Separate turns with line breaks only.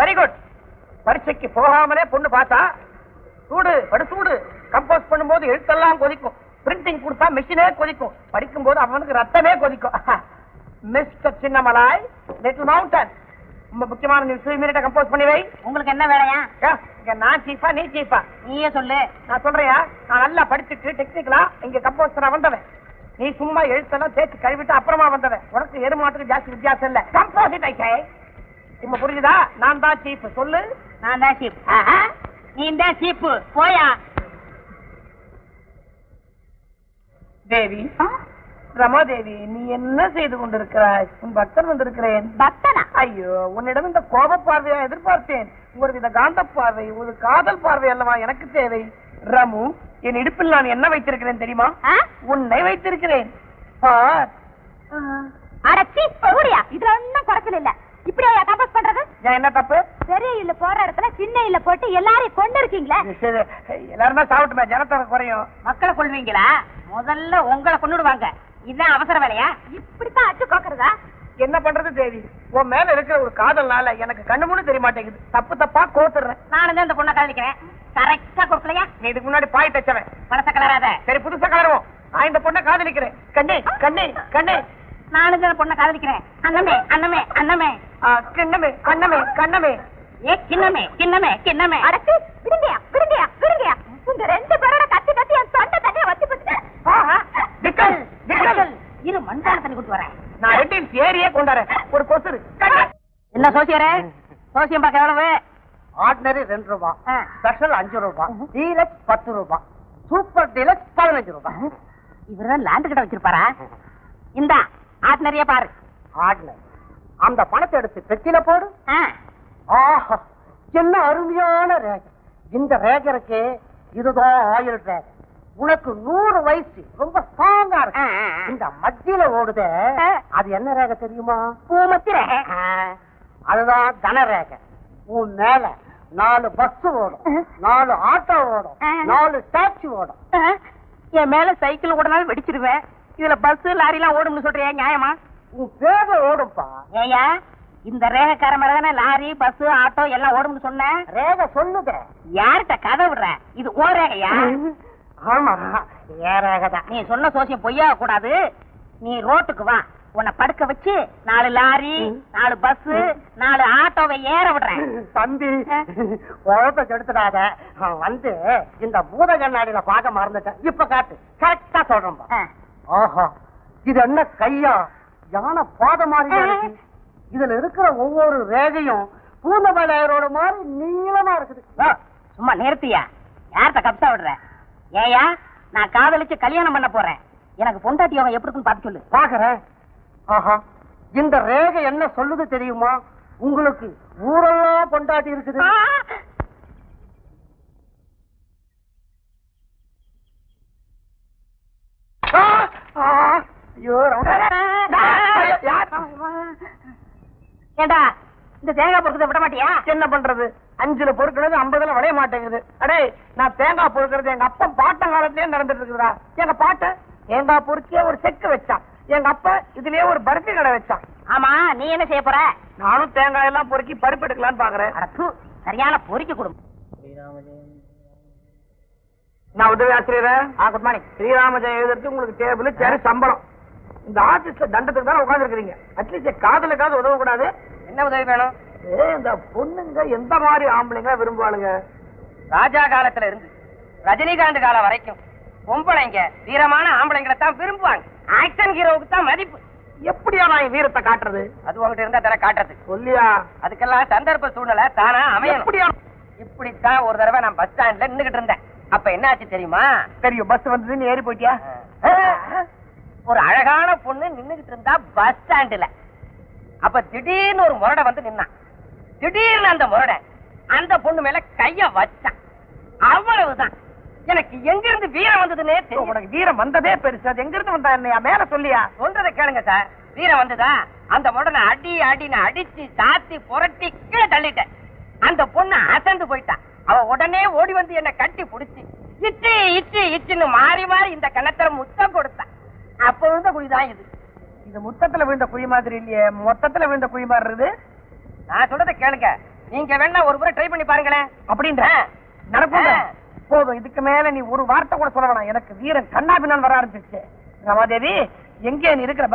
Very good பரீட்சைக்கு போகாமலே பொண்ணு பார்த்தா சூடு படு சூடு கம்போஸ் பண்ணும்போது எழுத்தெல்லாம் கொதிக்கும். பிரிண்டிங் கொடுத்தா மிஷினே கொதிக்கும். படிக்கும்போது அவனுக்கு ரத்தமே கொதிக்கும். மிஸ்டர் சின்னமலாய் லிட்டில் மவுண்டன் ரொம்ப முக்கியமான நியூஸ் இமீடியட்டா கம்போஸ் பண்ணி வை.
உங்களுக்கு என்ன வேலையா?
இங்க நான் சீஃபா நீ சீஃபா
நீயே சொல்லு.
நான் சொல்றியா? நான் நல்லா படிச்சுட்டு டெக்னிக்கலா இங்க பண்ண வந்தவன். நீ சும்மா எழுத்தெல்லாம் தேய்ச்சி கழுவிட்டு அப்புறமா வந்தவன். உனக்கு எருமாட்டுக்கு ஜாஸ்தி வித்தியாசம் இல்ல. கம்போசிட் ஐக்கே இப்ப புரியுதா நான் தான் சீஃப் சொல்லு.
நான் தான் சீப் நீ தான் சீப்பு போயா.
தேவி ரமாதேவி நீ என்ன செய்து கொண்டிருக்கிறாய்? உன் பக்தன் வந்திருக்கிறேன்.
பக்தனா?
ஐயோ உன்னிடம் இந்த கோப பார்வையா எதிர்பார்த்தேன். ஒரு வித காந்த பார்வை ஒரு காதல் பார்வை அல்லவா எனக்கு தேவை. ரமு என் இடுப்பில் நான் என்ன வைத்திருக்கிறேன் தெரியுமா? உன்னை வைத்திருக்கிறேன். பார்.
அடச்சி சூரியா இதுல ஒன்னும் குறைச்சல் இல்ல இப்படியா கம்போஸ் பண்றது
ஏன் என்ன தப்பு
பெரிய இல்ல போற இடத்துல சின்ன இல்ல போட்டு எல்லாரையும் கொண்டு இருக்கீங்களே
எல்லாருமே சாப்பிட்டுமே. ஜனத்தொகை குறையும்.
மக்களை கொள்வீங்களா முதல்ல உங்களை கொண்டுடுவாங்க இதுதான் அவசர வேலையா? இப்படித்தான் அச்சு கோக்குறதா
என்ன பண்றது தேவி? உன் மேல இருக்கிற ஒரு காதல்னால எனக்கு கண்ணு மூணு தெரிய மாட்டேங்குது. தப்பு தப்பா கோத்துறேன்.
நானும் தான் இந்த பொண்ணை காதலிக்கிறேன் கரெக்டா கொடுக்கலையா?
இதுக்கு முன்னாடி பாய் தச்சவன்.
பணத்தை கலராத.
சரி புதுசா கலருவோம். நான் இந்த பொண்ணை காதலிக்கிறேன். கண்ணே கண்ணே கண்ணே.
நானும் தான் பொண்ணை காதலிக்கிறேன். அண்ணமே அண்ணமே அண்ணமே.
கிண்ணமே கண்ணமே கண்ணமே.
ஏ கிண்ணமே கிண்ணமே கிண்ணமே. அடச்சி விடுங்கயா விடுங்கயா விடுங்கயா உங்க ரெண்டு பேரோட கத்தி கத்தி என் தொண்டை தண்ணிய வச்சு
விக்கல், விக்கல்.
இரு மண்பான தண்ணி கொடுத்து வரேன்.
நான் ரெட்டின் ஏரியே கொண்டாறேன் ஒரு கொசுரு.
என்ன சோசியரே? சோசியம் பார்க்க எவ்வளவு?
ஆர்டினரி ரெண்டு ரூபாய்
ஆ.
ஸ்பெஷல் அஞ்சு ரூபாய் டீலக்ஸ் பத்து ரூபாய் சூப்பர் டீலக்ஸ் பதினஞ்சு ரூபாய்
இவர்தான் லேண்ட் கிட்ட வச்சிருப்பாரா? இந்தா ஆர்டினரியா பாரு.
ஆர்டினரி. அந்த பணத்தை எடுத்து பெட்டில போடு. ஆஹா என்ன அருமையான ரேகை. இந்த ரேகை இருக்கே இதுதான் ஆயுள் ரேகை. உனக்கு நூறு வயசு. ரொம்ப ஸ்ட்ராங்கா இருக்கு. இந்த மத்தியில ஓடுதே. அது என்ன ரேகை தெரியுமா?
பூமத்திர
ஆ, அதுதான் தன ரேகை. உன் மேல நாலு பஸ் ஓடும். நாலு ஆட்டோ ஓடும். நாலு டாக்ஸி ஓடும்.
என் மேல சைக்கிள் ஓடனாலும் வெடிச்சிருவேன். இதுல பஸ் லாரி எல்லாம் ஓடும்னு சொல்றியா நியாயமா?
உன் பேக ஓடும்பா.
ஏயா இந்த ரேகக்கார மேல தானே லாரி பஸ் ஆட்டோ எல்லாம் ஓடும்னு சொன்ன?
ரேகை சொல்லுதே.
யார்கிட்ட கதை விடுற? இது ஓ ரேகையா?
ஆமா ஏன் ரேகை தான்
நீ சொன்ன சோசியம் பொய்யா கூடாது. நீ ரோட்டுக்கு வா. உன்னை படுக்க வச்சு நாலு லாரி நாலு பஸ் நாலு ஆட்டோவை ஏற விடுறேன்.
தம்பி குழப்ப கெடுத்துடாத. வந்து இந்த பூத கண்ணாடியில பார்க்க மறந்துட்டேன். இப்ப காட்டு. கரெக்டா சொல்றேன்பா.
ஆ.
ஆஹா இது என்ன கையா? யானை பாத மாதிரி இதுல இருக்கிற ஒவ்வொரு ரேகையும் பூந்தமலையரோட மாதிரி நீளமா இருக்குது.
சும்மா நிறுத்தியா? யார்கிட்ட கப்சா விடுற? ஏயா நான் காதலிச்சு கல்யாணம் பண்ண போறேன். எனக்கு பொண்டாட்டி அவன் எப்படி இருக்குன்னு பார்த்து சொல்லு.
பாக்குறேன். ஆஹா இந்த ரேகை என்ன சொல்லுது தெரியுமா? உங்களுக்கு ஊரெல்லாம் கொண்டாட்டி இருக்குது.
ஐயோ
ஏண்டா இந்த தேங்காய் பொறுக்கதை விட மாட்டியா?
என்ன பண்றது? அஞ்சுல பொறுக்கிறது ஐம்பதுல விளைய மாட்டேங்குது. அடே நான் தேங்காய் பொறுக்கிறது எங்க அப்பா பாட்டன் காலத்திலேயே நடந்துட்டு இருக்குதா எங்க பாட்டன் தேங்காய் பொறுக்கிய ஒரு செக்கு வச்சான். எங்க அப்பா இதுலயே ஒரு பருத்தி கடை வச்சான்.
ஆமா நீ என்ன செய்ய போற?
நானும் தேங்காய் எல்லாம் பொறுக்கி பருப்பு எடுக்கலாம்னு பாக்குறேன்.
சரியான பொறிக்க குடும்பம்
நான் உதவி ஆசிரியர். குட் மார்னிங் ஸ்ரீராம ஜெயம் எழுதுறதுக்கு உங்களுக்கு டேபிள் சேர் சம்பளம். இந்த ஆபீஸ்ல தண்டத்துக்கு தானே உட்காந்துருக்கீங்க அட்லீஸ்ட் காதலுக்காவது உதவ கூடாது என்ன உதவி வேணும்? ஏ இந்த பொண்ணுங்க எந்த மாதிரி ஆம்பளைங்க விரும்புவாளுங்க?
ராஜா காலத்துல இருந்து ரஜினிகாந்த் காலம் வரைக்கும் பொம்பளைங்க வீரமான ஆம்பளைங்களை தான் விரும்புவாங்க. ஆக்ஷன் ஹீரோவுக்கு தான் மதிப்பு.
எப்படியா நான் வீரத்தை காட்டுறது?
அது உங்ககிட்ட இருந்தா தானே காட்டுறது.
சொல்லியா?
அதுக்கெல்லாம் சந்தர்ப்ப சூழ்நிலை தானா அமையணும்.
எப்படியா?
இப்படித்தான் ஒரு தடவை நான் பஸ் ஸ்டாண்ட்ல நின்னுகிட்டு இருந்தேன். அப்ப என்னாச்சு தெரியுமா?
தெரியும். பஸ் வந்ததுன்னு ஏறி போயிட்டியா?
ஒரு அழகான பொண்ணு நின்னுகிட்டு இருந்தா பஸ் ஸ்டாண்டுல அப்ப திடீர்னு ஒரு முரடை வந்து நின்னான் திடீர்னு அந்த முரடை அந்த பொண்ணு மேல கைய வச்சான். அவ்வளவுதான். எனக்கு எங்க இருந்து வீரம் வந்ததுன்னே தெரியும்.
உனக்கு வீரம் வந்ததே பெருசு. அது எங்க இருந்து வந்தா என்னையா? மேல சொல்லியா?
சொல்றதை கேளுங்க சார். வீரம் வந்ததா? அந்த முடனை அடி அடின்னு அடிச்சு சாத்தி புரட்டி கீழே தள்ளிட்டேன். அந்த பொண்ணு அசந்து போயிட்டா அவ உடனே ஓடி வந்து என்ன கட்டி புடிச்சு. இச்சு இச்சு இச்சுன்னு மாறி மாறி இந்த கணத்துல முத்தம் கொடுத்தா. அப்ப விழுந்த குழிதான் இது.
இது முத்தத்துல விழுந்த குழி மாதிரி இல்லையே மொத்தத்துல விழுந்த குழி மாதிரி இருக்குது.
நான் சொல்றதை கேளுங்க. நீங்க வேணா ஒரு முறை ட்ரை பண்ணி பாருங்களேன்.
அப்படின்ற. நடக்கும். போதும் இதுக்கு மேல நீ ஒரு வார்த்தை கூட சொல்ல வேணாம். எனக்கு வீரன் கண்ணா பின்னான்னு வர ஆரம்பிச்சிருச்சு. ரமாதேவி எங்கே நீ இருக்கிற